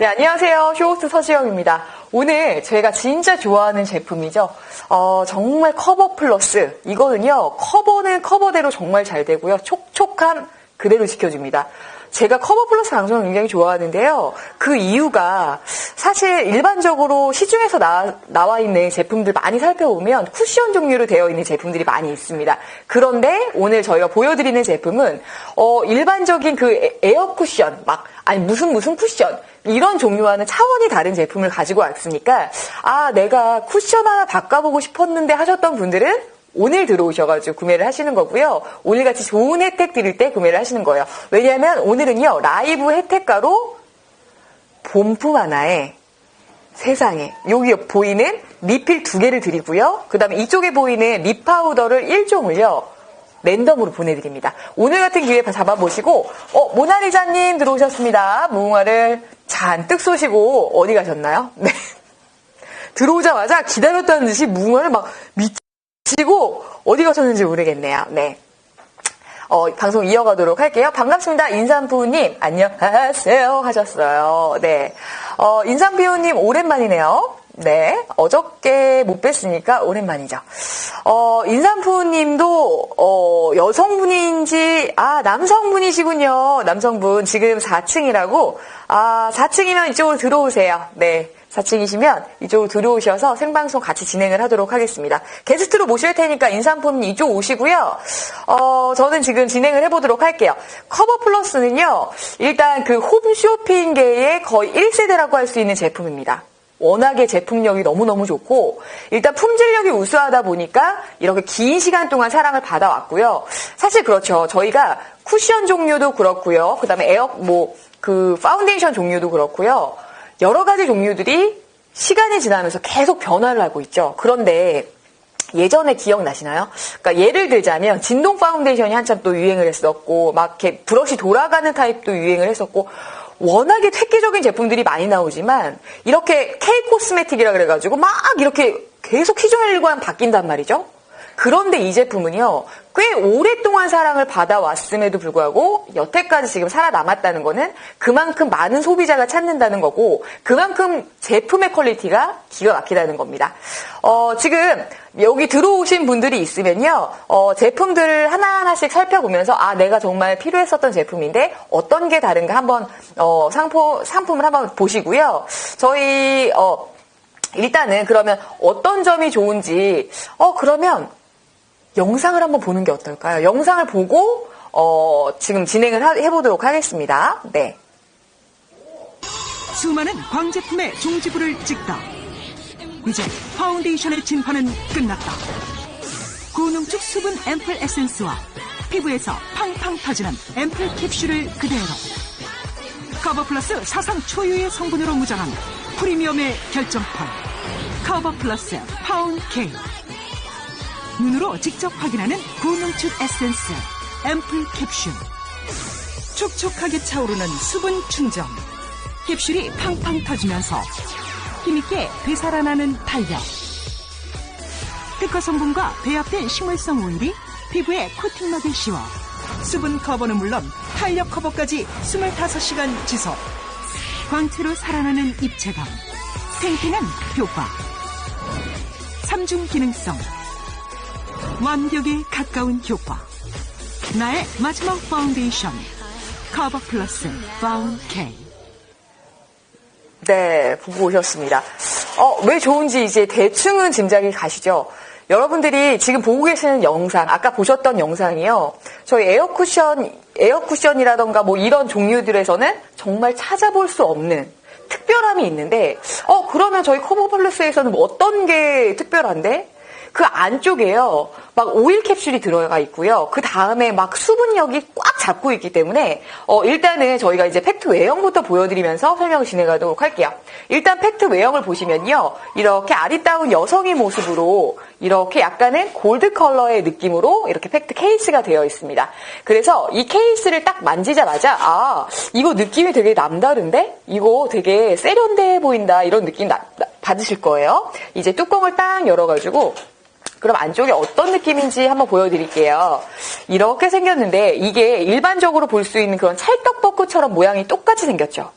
네, 안녕하세요. 쇼호스트 서지영입니다. 오늘 제가 진짜 좋아하는 제품이죠. 어, 정말 커버 플러스. 이거는요, 커버는 커버대로 정말 잘 되고요. 촉촉함 그대로 지켜줍니다. 제가 커버 플러스 방송을 굉장히 좋아하는데요. 그 이유가 사실 일반적으로 시중에서 나, 나와 있는 제품들 많이 살펴보면 쿠션 종류로 되어 있는 제품들이 많이 있습니다. 그런데 오늘 저희가 보여드리는 제품은 어, 일반적인 그 에어 쿠션 막 아니 무슨 무슨 쿠션 이런 종류와는 차원이 다른 제품을 가지고 왔으니까 아 내가 쿠션 하나 바꿔보고 싶었는데 하셨던 분들은 오늘 들어오셔가지고 구매를 하시는 거고요. 오늘같이 좋은 혜택 드릴 때 구매를 하시는 거예요. 왜냐하면 오늘은요 라이브 혜택가로 본품 하나에 세상에 여기 보이는 리필 두 개를 드리고요. 그 다음에 이쪽에 보이는 립 파우더를 1종을요. 랜덤으로 보내드립니다. 오늘 같은 기회에 잡아보시고 어 모나리자님 들어오셨습니다. 무궁화를 잔뜩 쏘시고 어디 가셨나요? 네. 들어오자마자 기다렸다는 듯이 무궁화를 막 미치 고 어디 가셨는지 모르겠네요. 네. 어, 방송 이어가도록 할게요. 반갑습니다. 인삼부님, 안녕하세요. 하셨어요. 네. 어, 인삼비호님, 오랜만이네요. 네. 어저께 못 뵀으니까 오랜만이죠. 어, 인삼부님도, 어, 여성분인지, 아, 남성분이시군요. 남성분. 지금 4층이라고. 아, 4층이면 이쪽으로 들어오세요. 네. 4층이시면 이쪽으로 들어오셔서 생방송 같이 진행을 하도록 하겠습니다. 게스트로 모실 테니까 인삼품 이쪽 오시고요. 어, 저는 지금 진행을 해보도록 할게요. 커버 플러스는요, 일단 그 홈쇼핑계의 거의 1세대라고 할 수 있는 제품입니다. 워낙에 제품력이 너무너무 좋고 일단 품질력이 우수하다 보니까 이렇게 긴 시간 동안 사랑을 받아왔고요. 사실 그렇죠. 저희가 쿠션 종류도 그렇고요. 그다음에 에어 뭐 그 파운데이션 종류도 그렇고요. 여러 가지 종류들이 시간이 지나면서 계속 변화를 하고 있죠. 그런데 예전에 기억나시나요? 그러니까 예를 들자면 진동 파운데이션이 한참 또 유행을 했었고 막 이렇게 브러쉬 돌아가는 타입도 유행을 했었고 워낙에 획기적인 제품들이 많이 나오지만 이렇게 K 코스메틱이라 그래가지고 막 이렇게 계속 희종일관 바뀐단 말이죠. 그런데 이 제품은요, 꽤 오랫동안 사랑을 받아왔음에도 불구하고 여태까지 지금 살아남았다는 거는 그만큼 많은 소비자가 찾는다는 거고 그만큼 제품의 퀄리티가 기가 막히다는 겁니다. 어, 지금 여기 들어오신 분들이 있으면요, 어, 제품들을 하나하나씩 살펴보면서 아, 내가 정말 필요했었던 제품인데 어떤 게 다른가 한번 어, 상품, 상품을 한번 보시고요. 저희 어, 일단은 그러면 어떤 점이 좋은지 어 그러면 영상을 한번 보는 게 어떨까요? 영상을 보고 어, 지금 진행을 하, 해보도록 하겠습니다. 네. 수많은 광제품의 종지부를 찍다. 이제 파운데이션의 진화는 끝났다. 고농축 수분 앰플 에센스와 피부에서 팡팡 터지는 앰플 캡슐을 그대로. 커버 플러스 사상 초유의 성분으로 무장한 프리미엄의 결정판. 커버 플러스 파운 K. 눈으로 직접 확인하는 고농축 에센스 앰플 캡슐. 촉촉하게 차오르는 수분 충전. 캡슐이 팡팡 터지면서 힘있게 되살아나는 탄력. 특허 성분과 배합된 식물성 오일이 피부에 코팅막을 씌워 수분 커버는 물론 탄력 커버까지 25시간 지속. 광채로 살아나는 입체감. 탱탱한 효과. 삼중 기능성 완벽에 가까운 효과. 나의 마지막 파운데이션. 커버 플러스 파운 K. 네, 보고 오셨습니다. 어, 왜 좋은지 이제 대충은 짐작이 가시죠? 여러분들이 지금 보고 계시는 영상, 아까 보셨던 영상이요. 저희 에어쿠션, 에어쿠션이라던가 뭐 이런 종류들에서는 정말 찾아볼 수 없는 특별함이 있는데, 어, 그러면 저희 커버 플러스에서는 뭐 어떤 게 특별한데? 그 안쪽에요. 막 오일 캡슐이 들어가 있고요. 그 다음에 막 수분력이 꽉 잡고 있기 때문에 어, 일단은 저희가 이제 팩트 외형부터 보여드리면서 설명을 진행하도록 할게요. 일단 팩트 외형을 보시면요. 이렇게 아리따운 여성의 모습으로 이렇게 약간은 골드 컬러의 느낌으로 이렇게 팩트 케이스가 되어 있습니다. 그래서 이 케이스를 딱 만지자마자 아 이거 느낌이 되게 남다른데? 이거 되게 세련돼 보인다 이런 느낌 나, 나, 받으실 거예요. 이제 뚜껑을 딱 열어가지고 그럼 안쪽에 어떤 느낌인지 한번 보여드릴게요. 이렇게 생겼는데 이게 일반적으로 볼 수 있는 그런 찰떡버크처럼 모양이 똑같이 생겼죠.